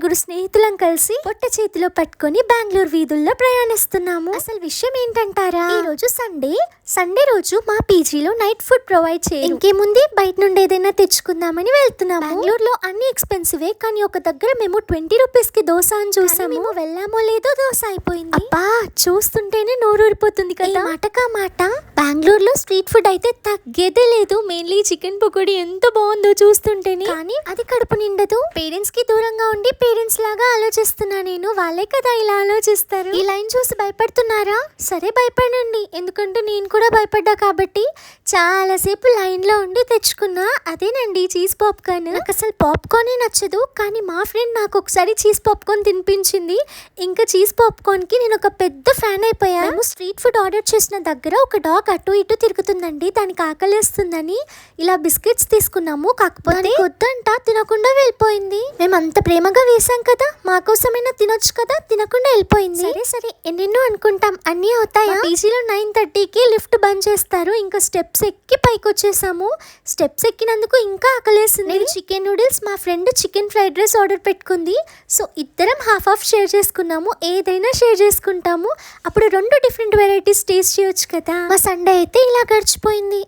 నలుగురు స్నేహితులం కలిసి పొట్ట చేతిలో పట్టుకొని బెంగళూరు వీధుల్లో ప్రయాణిస్తున్నాము. అసలు విషయం ఏంటంటారా? ఈ రోజు సండే. సండే రోజు మా పీజీలో నైట్ ఫుడ్ ప్రొవైడ్ చేయ ఇంకేముంది? బయట నుండి ఏదైనా తెచ్చుకుందామని వెళ్తున్నాము. బెంగళూరులో అన్ని ఎక్స్పెన్సివే కానీ ఒక దగ్గర మేము ట్వంటీ రూపీస్కి దోశ అని చూసాము. మేము వెళ్ళామో లేదో దోశ అయిపోయింది. అబ్బా చూస్తుంటేనే నోరు ఊరిపోతుంది కదా. మాటకా మాట బెంగళూరులో స్ట్రీట్ ఫుడ్ అయితే తగ్గేదే లేదు. మెయిన్లీ చికెన్ పకోడీ ఎంత బాగుందో చూస్తుంటేనే. కానీ అది కడుపు నిండదు. పేరెంట్స్కి దూరంగా ఉండి పేరెంట్స్ లాగా ఆలోచిస్తున్నా నేను. వాళ్ళే కదా ఇలా ఆలోచిస్తారు. ఈ లైన్ చూసి భయపడుతున్నారా? సరే భయపడండి. ఎందుకంటే నేను కూడా భయపడ్డా కాబట్టి చాలాసేపు లైన్లో ఉండి తెచ్చుకున్నా. అదేనండి చీజ్ పాప్కార్న్. నాకు అసలు పాప్కార్నే నచ్చదు. కానీ మా ఫ్రెండ్ నాకు ఒకసారి చీజ్ పాప్కార్న్ తినిపించింది. ఇంకా చీజ్ పాప్కార్న్కి నేను ఒక పెద్ద ఫ్యాన్ అయిపోయాను స్ట్రీట్ ఫుడ్ ఆర్డర్ చేసిన దగ్గర ఒక డాగ్ అటు ఇటు తిరుగుతుందండి. దానికి ఆకలిస్తుందని ఇలా బిస్కెట్స్ తీసుకున్నాము. కాకపోతే వద్దంట. తినకుండా మేము అంత ప్రేమగా వేసాం కదా మా కోసమైనా తినొచ్చు కదా తినకుండా వెళ్ళిపోయింది. సరే సరే ఎన్నెన్నో అనుకుంటాం అన్నీ అవుతాయా? పీజీలో నైన్ థర్టీకి లిఫ్ట్ బంద్ చేస్తారు ఇంకా స్టెప్స్ ఎక్కి పైకి వచ్చేసాము స్టెప్స్ ఎక్కినందుకు ఇంకా ఆకలేసింది. నేను చికెన్ నూడిల్స్ మా friend chicken fried rice order పెట్టుకుంది. సో ఇద్దరం హాఫ్ హాఫ్ షేర్ చేసుకున్నాము ఏదైనా షేర్ చేసుకుంటాము. అప్పుడు రెండు డిఫరెంట్ వెరైటీస్ టేస్ట్ చేయొచ్చు కదా. మా సండే అయితే ఇలా గడిచిపోయింది.